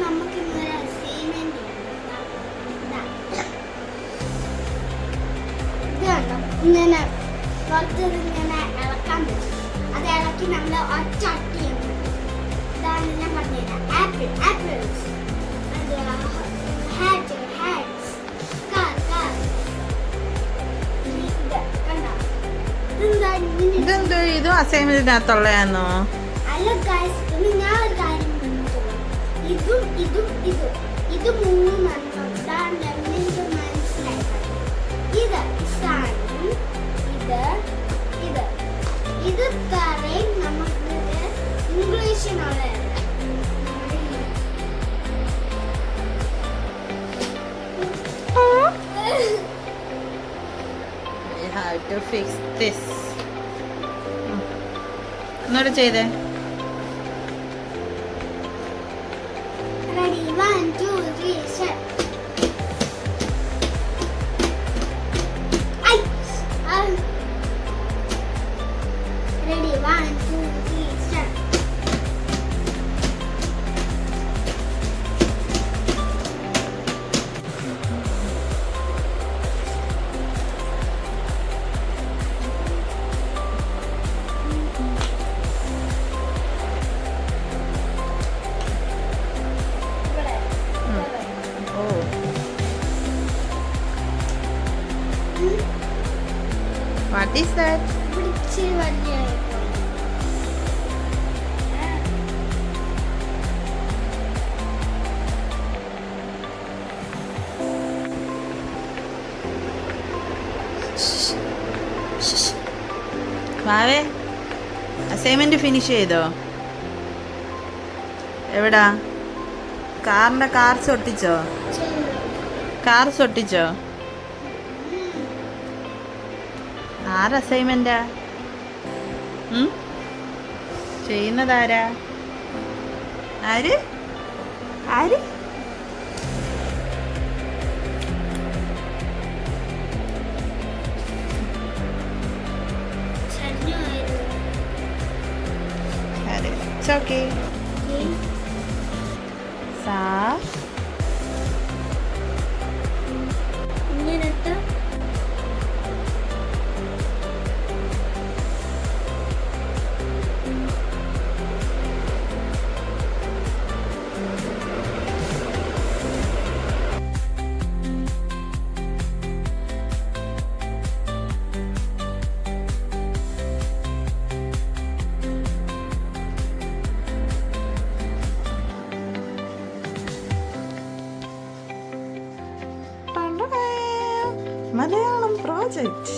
നമുക്ക് ഇന്നൊരു അസൈൻമെന്റ് ഇതാണ് ഇങ്ങനെ കുറച്ച് ഇങ്ങനെ ഇളക്കാൻ പറ്റും. അത് ഇളക്കി നമ്മൾ ഒറ്റ ഇതാണ് ഞാൻ പറഞ്ഞത്. ആപ്പിൾ ആപ്പിൾസ് അത് ഹാറ്റ് ഹാറ്റ്സ് കാർ കാർ കണ്ടോ? ഇതെന്താ ഇതെന്തോ? ഇതും അസൈൻമെന്റിനകത്തുള്ളതാണോ ഹലോ ഗൈസ് ഇതും ഇതും ഇതും. ഇത് മൂന്നും ഇതാണ് നിങ്ങൾക്ക് മനസ്സിലായി. ഇത് സാധനം ഇത് ഇത്. ഇത് തറയും നമുക്ക് ഇംഗ്ലീഷിനുള്ളതല്ല I have to fix this. ഒന്നുകൂടെ ചെയ്തേ? 立线 വാട്ട് ഈസ് ദാറ്റ് ഇവിടെ ഇച്ചിരി വലിയായി പോയി. വാവേ അസൈൻമെന്റ് ഫിനിഷ് ചെയ്തോ എവിടാ കാറിന്റെ കാർസ് ഒട്ടിച്ചോ ചെയ്തു. കാർസ് ഒട്ടിച്ചോ ആറ് അസൈൻമെന്റാ? ചെയ്യുന്നതാരാ? ആര്? ആര്? It's okay. ഓക്കെ ഈ മലയാളം പ്രോജക്റ്റ്